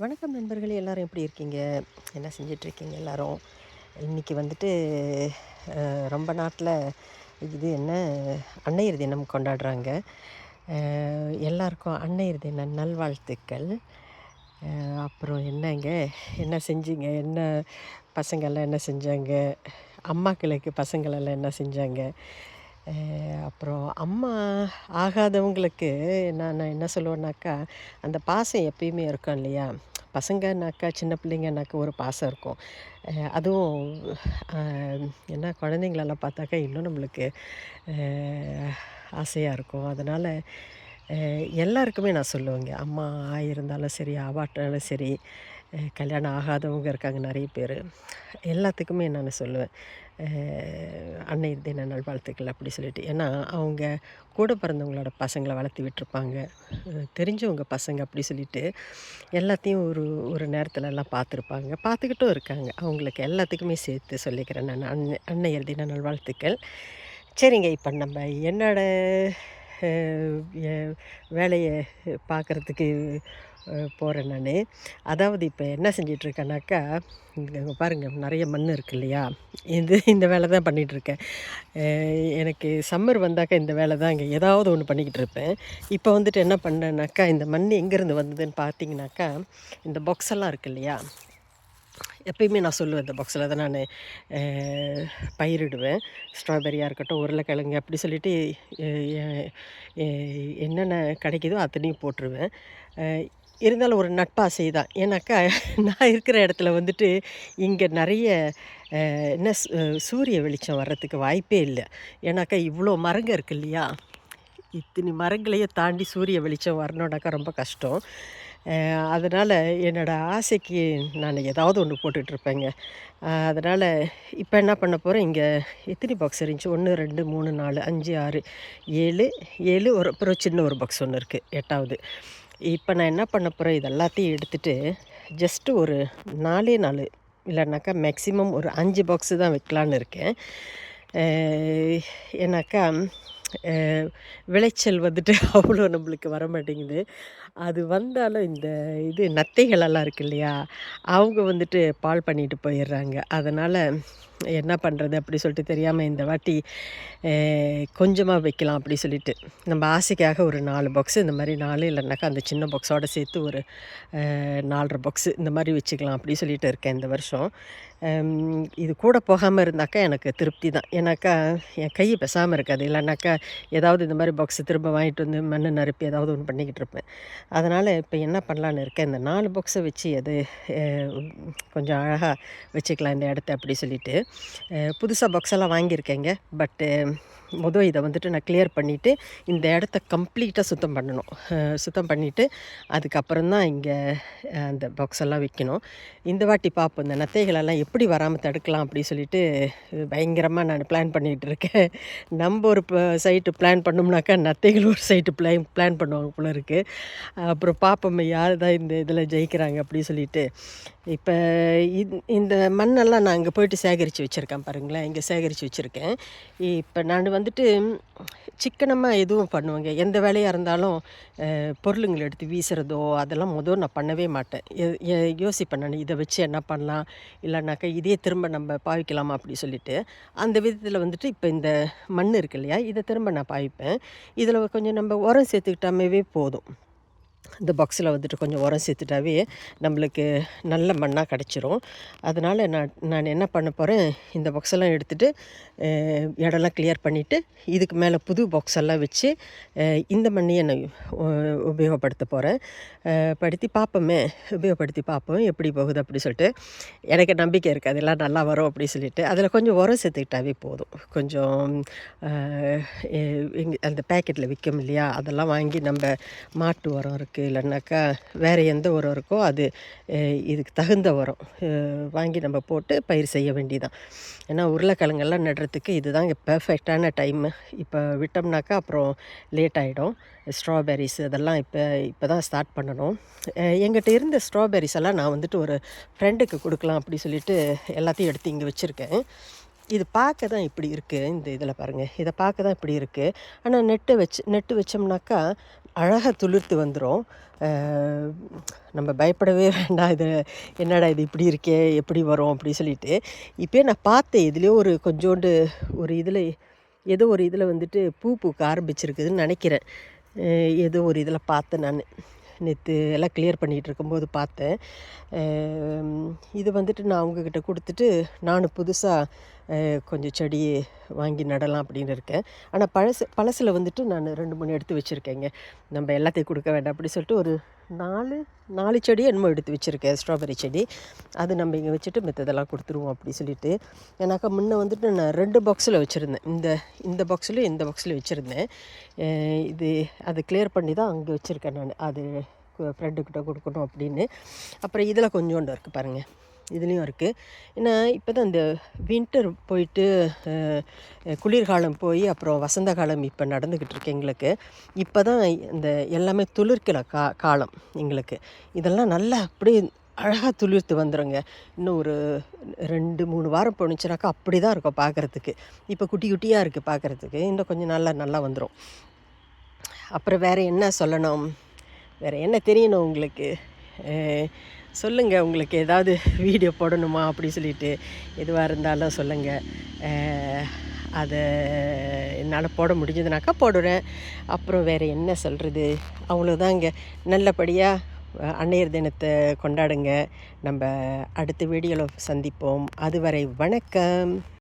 வணக்கம் நண்பர்களே எல்லோரும் எப்படி இருக்கீங்க? என்ன செஞ்சிட்ருக்கீங்க எல்லோரும்? இன்றைக்கி வந்துட்டு ரொம்ப நாட்டில் இது என்ன அன்னையர் தினம் கொண்டாடுறாங்க. எல்லாருக்கும் அன்னையர் தின நல்வாழ்த்துக்கள். அப்புறம் என்னங்க என்ன செஞ்சீங்க? என்ன பசங்கள்லாம் என்ன செஞ்சாங்க? அம்மாக்களுக்கு பசங்களெல்லாம் என்ன செஞ்சாங்க? அப்புறம் அம்மா ஆகாதவங்களுக்கு நான் நான் என்ன சொல்லுவேன்னாக்கா அந்த பாசம் எப்பயுமே இருக்கும் இல்லையா? பசங்கனாக்கா சின்ன பிள்ளைங்கனாக்கா ஒரு பாசம் இருக்கும். அதுவும் என்ன குழந்தைங்களெல்லாம் பார்த்தாக்கா இன்னும் நம்மளுக்கு ஆசையாக இருக்கும். அதனால் எல்லாருக்குமே நான் சொல்லுவேங்க. அம்மா ஆயிருந்தாலும் சரி அவாட்டாலும் சரி கல்யாணம் ஆகாதவங்க இருக்காங்க நிறைய பேர். எல்லாத்துக்குமே நான் சொல்லுவேன். அன்னை அன்னையர் தின நல்வாழ்த்துக்கள் அப்படி சொல்லிட்டு. ஏன்னா அவங்க கூட பிறந்தவங்களோட பசங்களை வளர்த்து விட்டுருப்பாங்க. தெரிஞ்சவங்க பசங்க அப்படி சொல்லிட்டு எல்லாத்தையும் ஒரு ஒரு நேரத்துல எல்லாம் பார்த்துருப்பாங்க. பார்த்துக்கிட்டும் இருக்காங்க. அவங்களுக்கு எல்லாத்துக்குமே சேர்த்து சொல்லிக்கிறேன் நான். அன்னை அன்னையர் தின நல்வாழ்த்துக்கள் சரிங்க இப்போ நம்ம என்னோட வேலையை பார்க்குறதுக்கு போகிறேன் நான். அதாவது இப்போ என்ன செஞ்சிட்ருக்கேனாக்கா இங்கே பாருங்கள் நிறைய மண் இருக்கு இல்லையா? இது இந்த வேலை தான் பண்ணிகிட்ருக்கேன் எனக்கு சம்மர் வந்தாக்கா இந்த வேலை தான் இங்கே ஏதாவது ஒன்று பண்ணிக்கிட்டு இருப்பேன். இப்போ வந்துட்டு என்ன பண்ணேனாக்கா இந்த மண் எங்கேருந்து வந்ததுன்னு பார்த்தீங்கன்னாக்கா இந்த பாக்ஸ் எல்லாம் இருக்கு இல்லையா? எப்பயுமே நான் சொல்லுவேன் இந்த பாக்ஸில் தான் நான் பயிரிடுவேன். ஸ்ட்ராபெரியாக இருக்கட்டும் உருளைக்கிழங்கு அப்படி சொல்லிட்டு என்னென்ன கிடைக்குதோ அத்தனையும் போட்டுருவேன். இருந்தாலும் ஒரு நட்பாசை தான் ஏன்னாக்கா நான் இருக்கிற இடத்துல வந்துட்டு இங்கே நிறைய என்ன சூரிய வெளிச்சம் வர்றதுக்கு வாய்ப்பே இல்லை. ஏன்னாக்கா இவ்வளோ மரங்க இருக்கு இல்லையா? இத்தனை மரங்களையே தாண்டி சூரிய வெளிச்சம் வரணுன்னாக்கா ரொம்ப கஷ்டம். அதனால் என்னோடய ஆசைக்கு நான் ஏதாவது ஒன்று போட்டுட்ருப்பேங்க அதனால் இப்போ என்ன பண்ண போகிறேன் இங்கே எத்தனை பாக்ஸ் இருந்துச்சு? ஒன்று ரெண்டு மூணு நாலு அஞ்சு ஆறு ஏழு ஏழு ஒரு அப்புறம் சின்ன ஒரு பாக்ஸ் ஒன்று இருக்குது எட்டாவது. இப்போ நான் என்ன பண்ண போகிறேன் இது எல்லாத்தையும் எடுத்துகிட்டு ஜஸ்ட்டு ஒரு நாலே நாலு இல்லைனாக்கா மேக்ஸிமம் ஒரு அஞ்சு பாக்ஸு தான் வைக்கலான்னு இருக்கேன். ஏன்னாக்கா விளைச்சல் வந்துட்டு அவ்வளோ நம்மளுக்கு வர மாட்டேங்குது அது வந்தாலும் இந்த இது நத்தைகளெல்லாம் இருக்கு இல்லையா அவங்க வந்துட்டு பால் பண்ணிட்டு போயிடுறாங்க. அதனால் என்ன பண்ணுறது அப்படி சொல்லிட்டு தெரியாமல் இந்த வாட்டி கொஞ்சமாக வைக்கலாம் அப்படி சொல்லிட்டு. நம்ம ஆசைக்காக ஒரு நாலு பாக்ஸு இந்த மாதிரி நாலு இல்லைனாக்கா அந்த சின்ன பாக்ஸோடு சேர்த்து ஒரு நாலரை பாக்ஸு இந்த மாதிரி வச்சுக்கலாம் அப்படி சொல்லிட்டு இருக்கேன் இந்த வருஷம். இது கூட போகாமல் இருந்தாக்கா எனக்கு திருப்தி தான். ஏன்னாக்கா என் கை பேசாமல் இருக்காது. இல்லைனாக்கா ஏதாவது இந்த மாதிரி பாக்ஸு திரும்ப வாங்கிட்டு வந்து மண்ணு நறுப்பி ஏதாவது ஒன்று பண்ணிக்கிட்டு இருப்பேன். அதனால் இப்போ என்ன பண்ணலான்னு இருக்கேன் இந்த நாலு பாக்ஸை வச்சு அது கொஞ்சம் அழகாக வச்சுக்கலாம் இந்த இடத்த அப்படி சொல்லிட்டு. புதுசாக பாக்ஸ் எல்லாம் வாங்கியிருக்கேங்க. பட்டு மொதல் இதை வந்துட்டு நான் கிளியர் பண்ணிவிட்டு இந்த இடத்த கம்ப்ளீட்டாக சுத்தம் பண்ணணும். சுத்தம் பண்ணிவிட்டு அதுக்கப்புறம் தான் இங்கே அந்த பாக்ஸ் எல்லாம் வைக்கணும். இந்த வாட்டி பார்ப்போம் இந்த நத்தைகளெல்லாம் எப்படி வராமல் தடுக்கலாம் அப்படின்னு சொல்லிட்டு பயங்கரமாக நான் பிளான் பண்ணிகிட்டு இருக்கேன். நம்ம ஒரு சைட்டு பிளான் பண்ணோம்னாக்கா நத்தைகள் ஒரு சைட்டு பிளான் பிளான் பண்ணுவாங்க போல இருக்குது அப்புறம் பார்ப்போம் யார் தான் இந்த இதில் ஜெயிக்கிறாங்க அப்படின்னு சொல்லிட்டு. இப்போ இந்த மண்ணெல்லாம் நான் அங்கே போயிட்டு சேகரித்து வச்சுருக்கேன் பாருங்களேன். இங்கே சேகரித்து வச்சுருக்கேன். இப்போ நான் வந்துட்டு சிக்கனமாக எதுவும் பண்ணுவேங்க. எந்த வேலையாக இருந்தாலும் பொருளுங்களை எடுத்து வீசுகிறதோ அதெல்லாம் முதல் நான் பண்ணவே மாட்டேன். எ- யோசிப்பேன் நான் இதை வச்சு என்ன பண்ணலாம்? இல்லைனாக்கா இதே திரும்ப நம்ம பாவிக்கலாமா அப்படி சொல்லிட்டு. அந்த விதத்தில் வந்துட்டு இப்போ இந்த மண் இருக்கு இல்லையா இதை திரும்ப நான் பாவிப்பேன். இதில் கொஞ்சம் நம்ம உரம் சேர்த்துக்கிட்டாமே போதும். இந்த பாக்ஸில் வந்துட்டு கொஞ்சம் உரம் சேர்த்துட்டாவே நம்மளுக்கு நல்ல மண்ணாக கிடச்சிரும். அதனால் நான் நான் என்ன பண்ண போகிறேன் இந்த பாக்ஸ் எல்லாம் எடுத்துகிட்டு இடம்லாம் கிளியர் பண்ணிவிட்டு இதுக்கு மேலே புது பாக்ஸ் எல்லாம் வச்சு இந்த மண்ணையை நான் உபயோகப்படுத்த போகிறேன் படுத்தி பார்ப்போமே உபயோகப்படுத்தி பார்ப்போம் எப்படி போகுது அப்படி சொல்லிட்டு. எனக்கு நம்பிக்கை இருக்குது அதெல்லாம் நல்லா வரும் அப்படி சொல்லிட்டு. அதில் கொஞ்சம் உரம் சேர்த்துக்கிட்டாவே போதும். கொஞ்சம் அந்த பேக்கெட்டில் விற்கும் இல்லையா அதெல்லாம் வாங்கி நம்ம மாட்டு உரம் இருக்குது இல்லைன்னாக்கா வேறு எந்த உரம் இருக்கோ அது இதுக்கு தகுந்த உரம் வாங்கி நம்ம போட்டு பயிர் செய்ய வேண்டிதான் ஏன்னா உருளைக்கிழங்கெல்லாம் நடுறதுக்கு இதுதான் இங்கே பெர்ஃபெக்டான டைமு இப்போ விட்டோம்னாக்கா அப்புறம் லேட் ஆகிடும் ஸ்ட்ராபெரிஸ் அதெல்லாம் இப்போ இப்போ தான் ஸ்டார்ட் பண்ணணும் எங்கிட்ட இருந்த ஸ்ட்ராபெரிஸ் எல்லாம் நான் வந்துட்டு ஒரு ஃப்ரெண்டுக்கு கொடுக்கலாம் அப்படி சொல்லிட்டு எல்லாத்தையும் எடுத்து இங்கே வச்சுருக்கேன். இது பார்க்க தான் இப்படி இருக்குது இந்த இதில் பாருங்கள் இதை பார்க்க தான் இப்படி இருக்குது ஆனால் நெட்டு வச்சு நெட்டு வச்சோம்னாக்கா அழகாக துளிர்த்து வந்துடும் நம்ம பயப்படவே வேண்டாம். இது என்னடா இது இப்படி இருக்கே எப்படி வரும் அப்படி சொல்லிட்டு. இப்போயே நான் பார்த்தேன் இதுலேயோ ஒரு கொஞ்சோண்டு ஒரு இதில் ஏதோ ஒரு இதில் வந்துட்டு பூ பூக்க ஆரம்பிச்சிருக்குதுன்னு நினைக்கிறேன். ஏதோ ஒரு இதில் பார்த்தேன் நான். நேற்று எல்லாம் கிளியர் பண்ணிகிட்டு இருக்கும்போது பார்த்தேன். இது வந்துட்டு நான் அவங்கக்கிட்ட கொடுத்துட்டு நான் புதுசாக கொஞ்சம் செடி வாங்கி நடலாம் அப்படின்னு இருக்கேன். ஆனால் பழசு பழசில் வந்துட்டு நான் ரெண்டு மூணு எடுத்து வச்சுருக்கேங்க. நம்ம எல்லாத்தையும் கொடுக்க வேண்டாம் அப்படி சொல்லிட்டு ஒரு நாலு நாலு செடி என்னமோ எடுத்து வச்சுருக்கேன் ஸ்ட்ராபெரி செடி. அது நம்ம இங்கே வச்சுட்டு மித்ததெல்லாம் கொடுத்துருவோம் அப்படி சொல்லிட்டு. ஏன்னாக்கா முன்ன வந்துட்டு நான் ரெண்டு பாக்ஸில் வச்சுருந்தேன். இந்த இந்த பாக்ஸ்லையும் இந்த பாக்ஸில் வச்சுருந்தேன். இது அதை கிளியர் பண்ணி தான் அங்கே வச்சுருக்கேன் நான். அது ஃப்ரெண்டுக்கிட்ட கொடுக்கணும் அப்படின்னு. அப்புறம் இதில் கொஞ்சோண்டு இருக்குது பாருங்கள் இதுலேயும் இருக்குது ஏன்னா இப்போ தான் இந்த வின்டர் போயிட்டு குளிர்காலம் போய் அப்புறம் வசந்த காலம் இப்போ நடந்துக்கிட்டு இருக்கு எங்களுக்கு. இப்போ தான் இந்த எல்லாமே துளிர்க்கிற கா காலம் எங்களுக்கு. இதெல்லாம் நல்லா அப்படியே அழகாக துளிர்த்து வந்துடுங்க இன்னும் ஒரு ரெண்டு மூணு வாரம் போணுச்சுனாக்கா அப்படி தான் இருக்கும் பார்க்குறதுக்கு இப்போ குட்டி குட்டியாக இருக்குது பார்க்குறதுக்கு இன்னும் கொஞ்சம் நல்லா நல்லா வந்துடும் அப்புறம் வேறு என்ன சொல்லணும்? வேறு என்ன தெரியணும் உங்களுக்கு? சொல்லுங்கள் உங்களுக்கு ஏதாவது வீடியோ போடணுமா அப்படி சொல்லிட்டு. எதுவாக இருந்தாலும் சொல்லுங்கள் அதை என்னால் போட முடிஞ்சதுனாக்கா போடுறேன். அப்புறம் வேறு என்ன சொல்கிறது அவ்வளோதாங்க நல்லபடியாக அன்னையர் தினத்தை கொண்டாடுங்க. நம்ம அடுத்த வீடியோவில் சந்திப்போம். அதுவரை வணக்கம்.